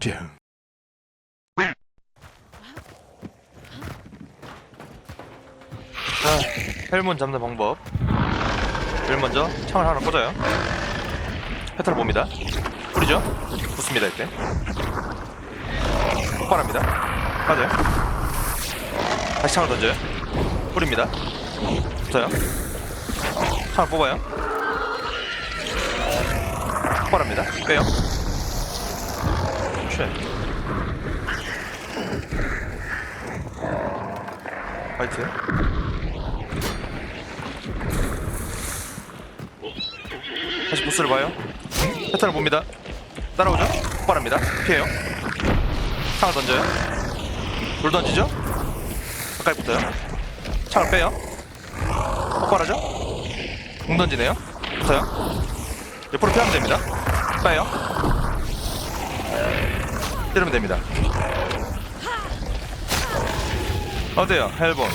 육지흥 자 헬몬 잡는 방법. 제일 먼저 창을 하나 꽂아요. 패턴을 봅니다. 뿌리죠? 붙습니다 이때. 폭발합니다. 맞아요. 다시 창을 던져요. 뿌립니다. 붙어요. 창을 뽑아요. 폭발합니다. 빼요 쉣 화이트 다시 보스를 봐요. 패턴을 봅니다. 따라오죠? 폭발합니다. 피해요. 창을 던져요. 돌 던지죠? 가까이 붙어요. 창을 빼요. 폭발하죠? 공 던지네요. 붙어요. 옆으로 피하면 됩니다. 빼요 때리면 됩니다. 어때요 헬본?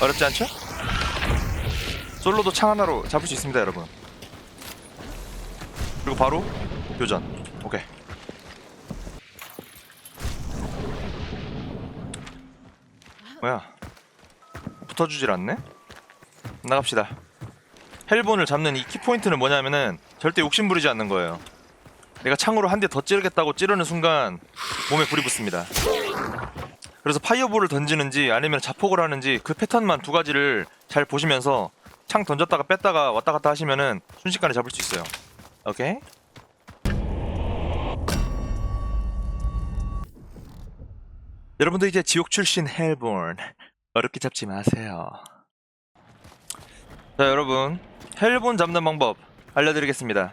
어렵지 않죠? 솔로도 창 하나로 잡을 수 있습니다 여러분. 그리고 바로 교전. 오케이. 뭐야? 붙어주질 않네? 나갑시다. 헬본을 잡는 이 키포인트는 뭐냐면은 절대 욕심 부리지 않는 거예요 내가 창으로 한 대 더 찌르겠다고 찌르는 순간 몸에 불이 붙습니다. 그래서 파이어볼을 던지는지 아니면 자폭을 하는지 그 패턴만 두 가지를 잘 보시면서 창 던졌다가 뺐다가 왔다 갔다 하시면은 순식간에 잡을 수 있어요. 오케이? 여러분도 이제 지옥 출신 헬본 어렵게 잡지 마세요. 자 여러분. 헬본 잡는 방법 알려드리겠습니다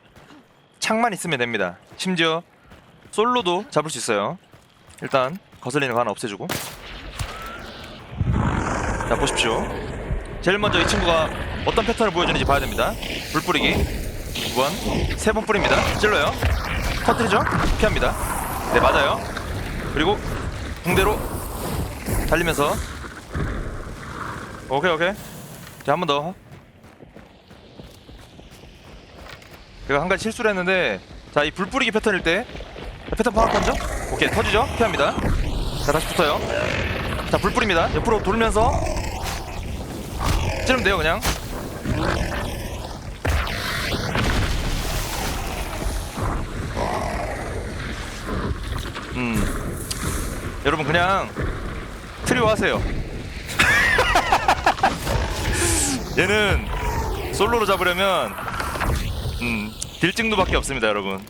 창만 있으면 됩니다. 심지어 솔로도 잡을 수 있어요. 일단 거슬리는 거 하나 없애주고. 자 보십시오. 제일 먼저 이 친구가 어떤 패턴을 보여주는지 봐야 됩니다. 불 뿌리기. 두 번 세 번 뿌립니다. 찔러요. 터뜨리죠? 피합니다. 네 맞아요. 그리고 붕대로 달리면서. 오케이 오케이. 자 한 번 더 제가 한 가지 실수를 했는데 자 이 불 뿌리기 패턴일 때 패턴 파악하죠? 오케이 터지죠? 피합니다. 자 다시 붙어요. 자 불 뿌립니다. 옆으로 돌면서. 찌르면 돼요 그냥. 음. 여러분 그냥 트리오 하세요. 얘는 솔로로 잡으려면 음. 딜증도밖에 없습니다 여러분.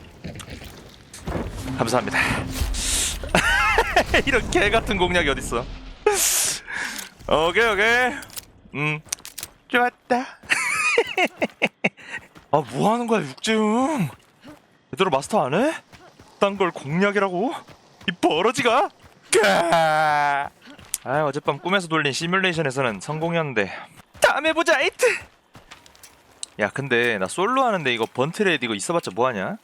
감사합니다. 이런 개 같은 공략이 어딨어? 오케이 오케이. 음. 좋았다. 아 뭐 하는 거야 육지웅? 제대로 마스터 안 해? 딴 걸 공략이라고? 이 버러지가? 까! 아 어젯밤 꿈에서 돌린 시뮬레이션에서는 성공이었는데. 다음에 보자 이트 야 근데 나 솔로 하는데 이거 번트레이드 이거 있어봤자 뭐하냐?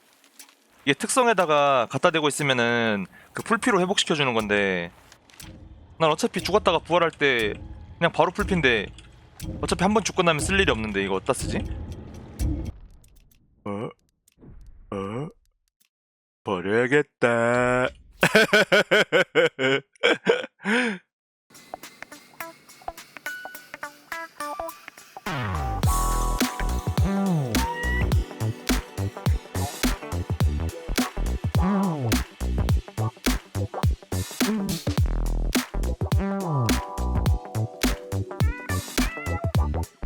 이게 특성에다가 갖다 대고 있으면은 그 풀피로 회복시켜주는 건데 난 어차피 죽었다가 부활할 때 그냥 바로 풀피인데 어차피 한 번 죽고 나면 쓸 일이 없는데 이거 어디다 쓰지? 어? 어? 버려야겠다 Mm-hmm.